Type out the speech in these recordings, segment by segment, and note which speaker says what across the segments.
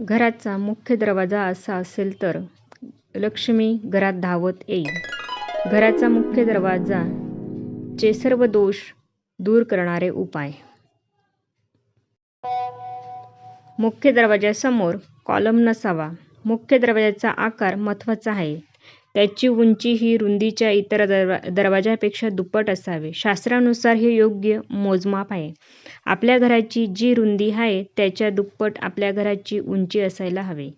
Speaker 1: घराचा मुख्य दरवाजा असा असेल तर लक्ष्मी घरात धावत येईल. घराचा मुख्य दरवाजा चे सर्व दोष दूर करणारे उपाय. मुख्य दरवाजासमोर कॉलम नसावा. मुख्य दरवाजाचा आकार महत्त्वाचा आहे. त्याची उंची ही रुंदीच्या इतर दरवा दरवाजापेक्षा दुप्पट असावी. शास्त्रानुसार हे योग्य मोजमाप आहे. आपल्या घराची जी रुंदी आहे त्याच्या दुप्पट आपल्या घराची उंची असायला हवी.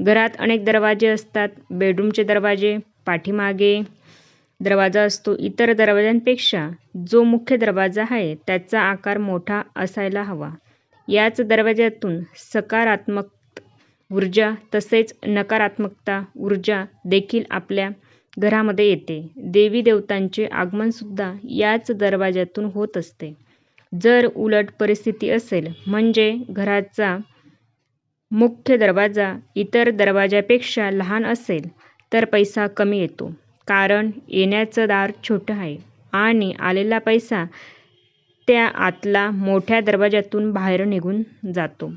Speaker 1: घरात अनेक दरवाजे असतात. बेडरूमचे दरवाजे, पाठीमागे दरवाजा असतो. इतर दरवाजांपेक्षा जो मुख्य दरवाजा आहे त्याचा आकार मोठा असायला हवा. याच दरवाजातून सकारात्मक ऊर्जा तसेच नकारात्मकता ऊर्जा देखील आपल्या घरामध्ये येते. देवी देवतांचे आगमनसुद्धा याच दरवाजातून होत असते. जर उलट परिस्थिती असेल म्हणजे घराचा मुख्य दरवाजा इतर दरवाजांपेक्षा लहान असेल तर पैसा कमी येतो. कारण येण्याचं दार छोटं आहे आणि आलेला पैसा त्या आतल्या मोठ्या दरवाजातून बाहेर निघून जातो.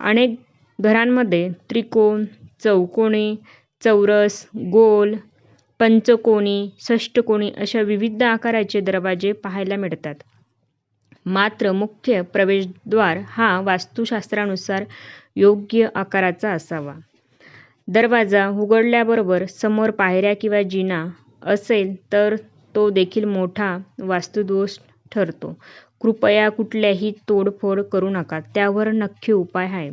Speaker 1: अनेक घरांमध्ये त्रिकोण, चौकोनी, चौरस, गोल, पंचकोनी, षष्टकोनी अशा विविध आकाराचे दरवाजे पाहायला मिळतात. मात्र मुख्य प्रवेशद्वार हा वास्तुशास्त्रानुसार योग्य आकाराचा असावा. दरवाजा उघडल्याबरोबर समोर पायऱ्या किंवा जिना असेल तर तो देखील मोठा वास्तुदोष ठरतो. कृपया कुठल्याही तोडफोड करू नका. त्यावर नक्की उपाय आहे.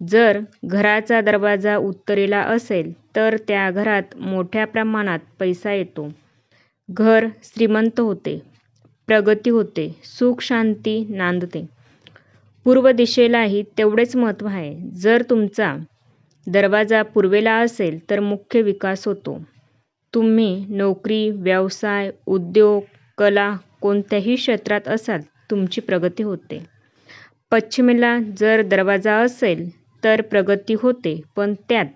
Speaker 1: जर घराचा दरवाजा उत्तरेला असेल तर त्या घरात मोठ्या प्रमाणात पैसा येतो. घर श्रीमंत होते. प्रगती होते. सुख शांती नांदते. पूर्व दिशेलाही तेवढेच महत्त्व आहे. जर तुमचा दरवाजा पूर्वेला असेल तर मुख्य विकास होतो. तुम्ही नोकरी, व्यवसाय, उद्योग, कला कोणत्याही क्षेत्रात असाल तुमची प्रगती होते. पश्चिमेला जर दरवाजा असेल तर प्रगती होते पण त्यात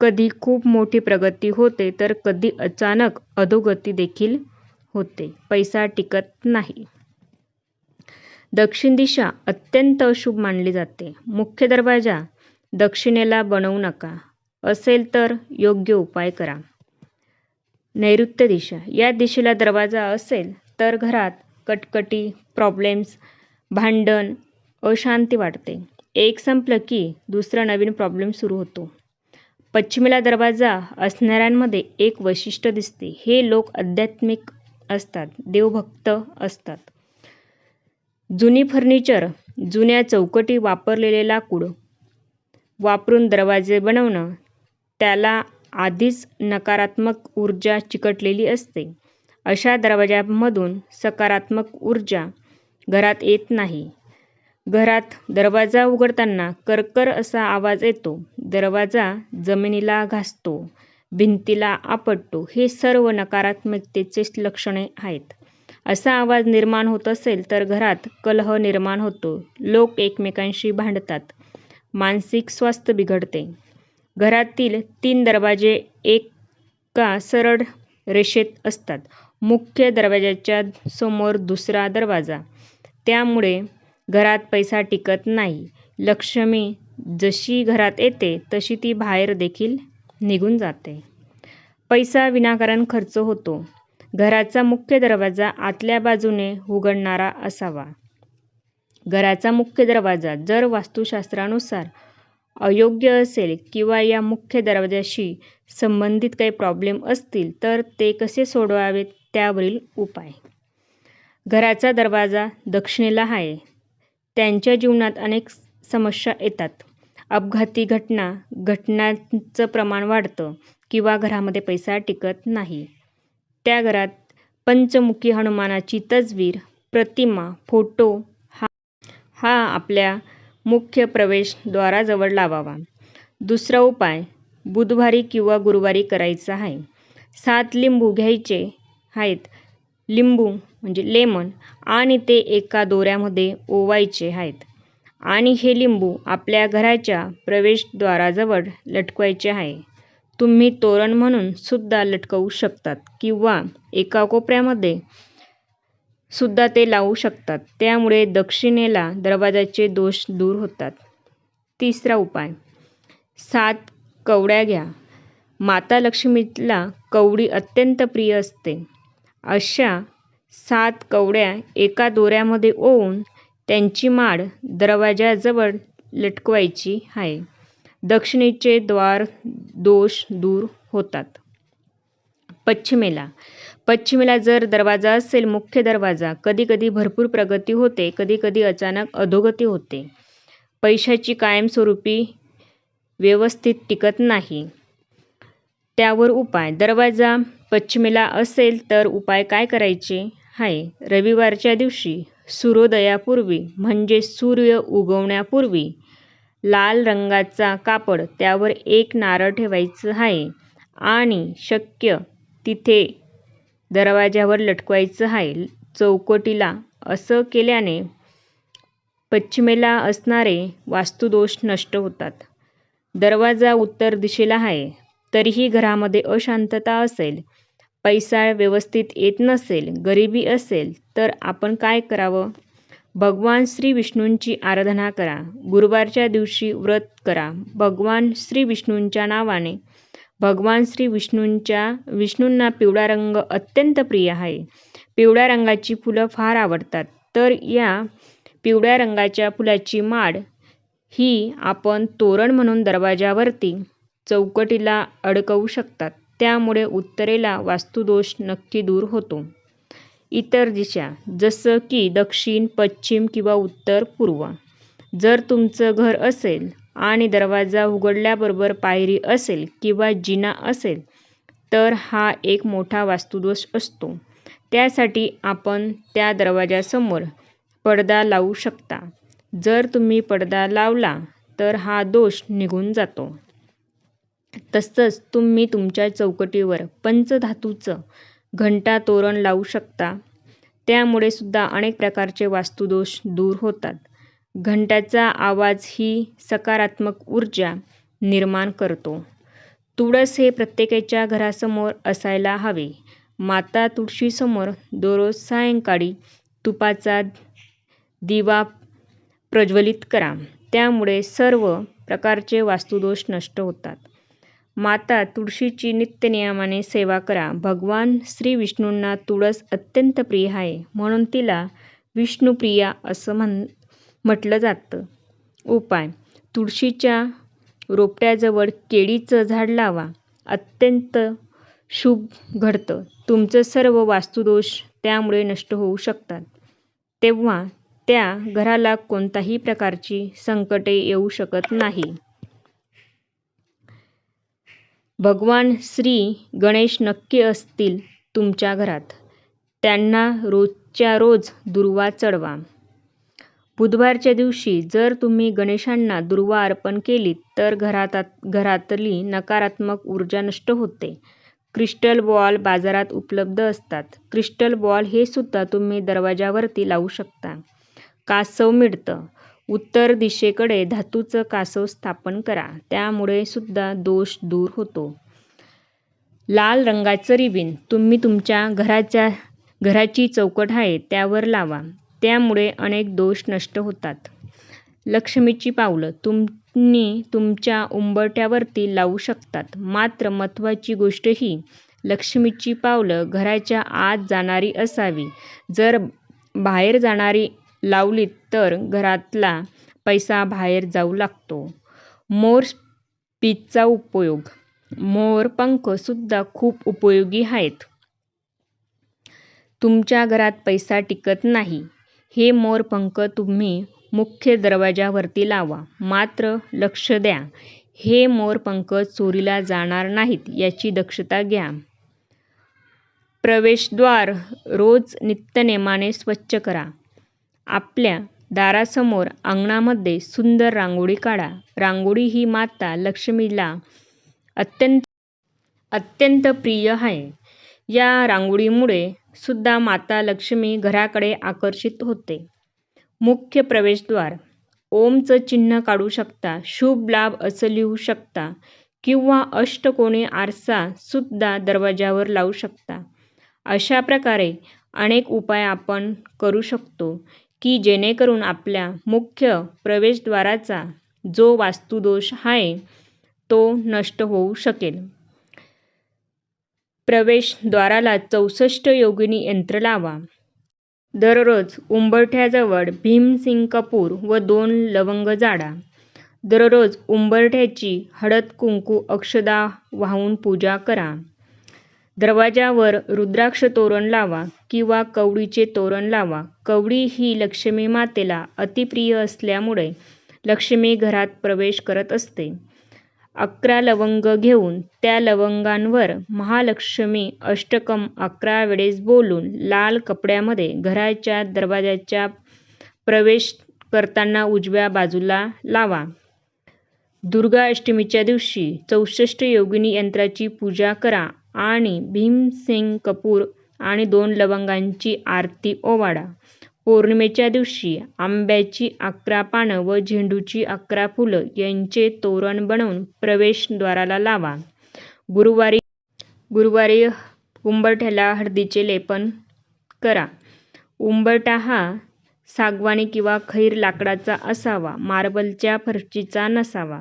Speaker 1: कधी खूप मोठी प्रगती होते तर कधी अचानक अधोगती देखील होते. पैसा टिकत नाही. दक्षिण दिशा अत्यंत अशुभ मानली जाते. मुख्य दरवाजा दक्षिणेला बनवू नका. असेल तर योग्य उपाय करा. नैऋत्य दिशा या दिशेला दरवाजा असेल तर घरात कटकटी, प्रॉब्लेम्स, भांडण, अशांती वाढते. एक संपलं की दुसरा नवीन प्रॉब्लेम सुरू होतो. पश्चिमेला दरवाजा असणाऱ्यांमध्ये एक वैशिष्ट्य दिसते. हे लोक आध्यात्मिक असतात. देवभक्त असतात. जुनी फर्निचर, जुन्या चौकटी, वापरलेले लाकूड वापरून दरवाजे बनवणं त्याला आधीच नकारात्मक ऊर्जा चिकटलेली असते. अशा दरवाजांमधून सकारात्मक ऊर्जा घरात येत नाही. घरात दरवाजा उघडताना करकर असा आवाज येतो. दरवाजा जमिनीला घासतो. भिंतीला आपटतो हे सर्व नकारात्मकतेचे लक्षणे आहेत. असा आवाज निर्माण होत असेल तर घरात कलह निर्माण होतो. लोक एकमेकांशी भांडतात. मानसिक स्वास्थ्य बिघडते. घरातील तीन दरवाजे एका सरळ रेषेत असतात. मुख्य दरवाजाच्या समोर दुसरा दरवाजा. त्यामुळे घरात पैसा टिकत नाही. लक्ष्मी जशी घरात येते तशी ती बाहेर देखील निघून जाते. पैसा विनाकारण खर्च होतो. घराचा मुख्य दरवाजा आतल्या बाजूने उघडणारा असावा. घराचा मुख्य दरवाजा जर वास्तुशास्त्रानुसार अयोग्य असेल किंवा या मुख्य दरवाजाशी संबंधित काही प्रॉब्लेम असतील तर ते कसे सोडवावेत त्यावरील उपाय. घराचा दरवाजा दक्षिणेला आहे. त्यांच्या जीवनात अनेक समस्या येतात. अपघाती घटना घटनांचं प्रमाण वाढतं किंवा घरामध्ये पैसा टिकत नाही. त्या घरात पंचमुखी हनुमानाची तजवीर प्रतिमा, फोटो हा आपल्या मुख्य प्रवेशद्वाराजवळ लावावा. दुसरा उपाय बुधवारी किंवा गुरुवारी करायचा आहे. सात लिंबू घ्यायचे आहेत. लिंबू म्हणजे लेमन आणि ते एका दोऱ्यामध्ये ओवायचे आहेत. आणि हे लिंबू आपल्या घराच्या प्रवेशद्वाराजवळ लटकवायचे आहे. तुम्ही तोरण म्हणून सुद्धा लटकवू शकतात किंवा एका कोपऱ्यामध्ये सुद्धा ते लावू शकतात. त्यामुळे दक्षिणेला दरवाजाचे दोष दूर होतात. तिसरा उपाय. सात कवड्या घ्या. माता लक्ष्मीला कवडी अत्यंत प्रिय असते. अशा सात कवड्या एका दोऱ्यामध्ये ओवून त्यांची माळ दरवाजाजवळ लटकवायची आहे. दक्षिणेचे द्वार दोष दूर होतात. पश्चिमेला. पश्चिमेला जर दरवाजा असेल मुख्य दरवाजा कधी कधी भरपूर प्रगती होते कधी कधी अचानक अधोगती होते. पैशाची कायमस्वरूपी व्यवस्थित टिकत नाही. त्यावर उपाय. दरवाजा पश्चिमेला असेल तर उपाय काय करायचे? आहे रविवारच्या दिवशी सूर्योदयापूर्वी म्हणजे सूर्य उगवण्यापूर्वी लाल रंगाचा कापड त्यावर एक नारळ ठेवायचं आहे आणि शक्य तिथे दरवाज्यावर लटकवायचं आहे चौकटीला असं केल्याने पश्चिमेला असणारे वास्तुदोष नष्ट होतात. दरवाजा उत्तर दिशेला आहे तरीही घरामध्ये अशांतता असेल पैसा व्यवस्थित येत नसेल गरिबी असेल तर आपण काय करावं? भगवान श्री विष्णूंची आराधना करा. गुरुवारच्या दिवशी व्रत करा. भगवान श्री विष्णूंच्या नावाने. भगवान श्री विष्णूंच्या विष्णूंना पिवळा रंग अत्यंत प्रिय आहे. पिवळ्या रंगाची फुलं फार आवडतात. तर या पिवळ्या रंगाच्या फुलाची माळ ही आपण तोरण म्हणून दरवाजावरती चौकटीला अडकवू शकतात. त्यामुळे उत्तरेला वास्तुदोष नक्की दूर होतो. इतर दिशा जसं की दक्षिण पश्चिम किंवा उत्तर पूर्व. जर तुमचं घर असेल आणि दरवाजा उघडल्याबरोबर पायरी असेल किंवा जिना असेल तर हा एक मोठा वास्तुदोष असतो. त्यासाठी आपण त्या दरवाजासमोर पडदा लावू शकता. जर तुम्ही पडदा लावला तर हा दोष निघून जातो. तसंच तुम्ही तुमच्या चौकटीवर पंचधातूचं घंटा तोरण लावू शकता. त्यामुळे सुद्धा अनेक प्रकारचे वास्तुदोष दूर होतात. घंट्याचा आवाज ही सकारात्मक ऊर्जा निर्माण करतो. तुळस हे प्रत्येकाच्या घरासमोर असायला हवे. माता तुळशीसमोर दररोज सायंकाळी तुपाचा दिवा प्रज्वलित करा. त्यामुळे सर्व प्रकारचे वास्तुदोष नष्ट होतात. माता तुळशीची नित्यनियमाने सेवा करा. भगवान श्री विष्णूंना तुळस अत्यंत प्रिय आहे. म्हणून तिला विष्णुप्रिया असं म्हण म्हटलं जातं. उपाय. तुळशीच्या रोपट्याजवळ केळीचं झाड लावा. अत्यंत शुभ घडतं. तुमचं सर्व वास्तुदोष त्यामुळे नष्ट होऊ शकतात. तेव्हा त्या घराला कोणत्याही प्रकारची संकटे येऊ शकत नाही. भगवान श्री गणेश नक्की असतील तुमच्या घरात. त्यांना रोजच्या रोज दुर्वा चढवा. बुधवारच्या दिवशी जर तुम्ही गणेशांना दुर्वा अर्पण केलीत तर घरात घरातली नकारात्मक ऊर्जा नष्ट होते. क्रिस्टल बॉल बाजारात उपलब्ध असतात. क्रिस्टल बॉल हे सुद्धा तुम्ही दरवाजावरती लावू शकता. कासव मिळतं. उत्तर दिशेकडे धातूचं कासव स्थापन करा. त्यामुळे सुद्धा दोष दूर होतो. लाल रंगाचं रिबीन. तुम्ही तुमच्या घराच्या घराची चौकट आहे त्यावर लावा. त्यामुळे अनेक दोष नष्ट होतात. लक्ष्मीची पावलं. तुम्ही तुमच्या उंबरठ्यावरती लावू शकतात. मात्र महत्त्वाची गोष्ट ही लक्ष्मीची पावलं घराच्या आत जाणारी असावी. जर बाहेर जाणारी लावलीत तर घरातला पैसा बाहेर जाऊ लागतो. मोर पीचचा उपयोग. मोर पंख सुद्धा खूप उपयोगी आहेत. तुमच्या घरात पैसा टिकत नाही. हे मोर पंख तुम्ही मुख्य दरवाजावरती लावा. मात्र लक्ष द्या हे मोर पंख चोरीला जाणार नाहीत याची दक्षता घ्या. प्रवेशद्वार रोज नित्यनेमाने स्वच्छ करा. आपल्या दारासमोर अंगणामध्ये सुंदर रांगोळी काढा. रांगोळी ही माता लक्ष्मीला अत्यंत अत्यंत प्रिय आहे. या रांगोळीमुळे सुद्धा माता लक्ष्मी घराकडे आकर्षित होते. मुख्य प्रवेशद्वार. ओमचं चिन्ह काढू शकता शुभ लाभ असं लिहू शकता किंवा अष्टकोणी आरसा सुद्धा दरवाजावर लावू शकता. अशा प्रकारे अनेक उपाय आपण करू शकतो. की जेणेकरून आपल्या मुख्य प्रवेशद्वाराचा जो वास्तुदोष आहे तो नष्ट होऊ शकेल. प्रवेशद्वाराला चौसष्ट योगिनी यंत्र लावा. दररोज उंबरठ्याजवळ भीमसिंग कपूर व दोन लवंग जाडा दररोज उंबरठ्याची हळद-कुंकू अक्षदा वाहून पूजा करा. दरवाजावर रुद्राक्ष तोरण लावा किंवा कवडीचे तोरण लावा. कवडी ही लक्ष्मी मातेला अतिप्रिय असल्यामुळे लक्ष्मी घरात प्रवेश करत असते. अकरा लवंग घेऊन त्या लवंगांवर महालक्ष्मी अष्टकम् अकरा वेळेस बोलून लाल कपड्यामध्ये घराच्या दरवाजाच्या प्रवेश करताना उजव्या बाजूला लावा. दुर्गा अष्टमीच्या दिवशी चौसष्ट योगिनी यंत्राची पूजा करा आणि भीमसेन कपूर आणि दोन लवंगांची आरती ओवाळा. पौर्णिमेच्या दिवशी आंब्याची अकरा पानं व झेंडूची अकरा फुलं यांचे तोरण बनवून प्रवेशद्वाराला लावा. गुरुवारी गुरुवारी उंबरठ्याला हळदीचे लेपन करा. उंबरठा हा सागवानी किंवा खैर लाकडाचा असावा. मार्बलच्या फरशीचा नसावा.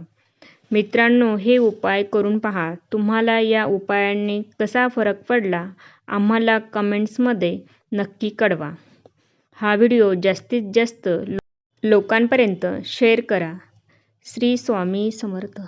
Speaker 1: मित्रांनो, हे उपाय करून पहा. तुम्हाला या उपायांनी कसा फरक पडला आम्हाला कमेंट्समध्ये नक्की कळवा. हा व्हिडिओ जास्तीत जास्त लोकांपर्यंत शेअर करा. श्री स्वामी समर्थ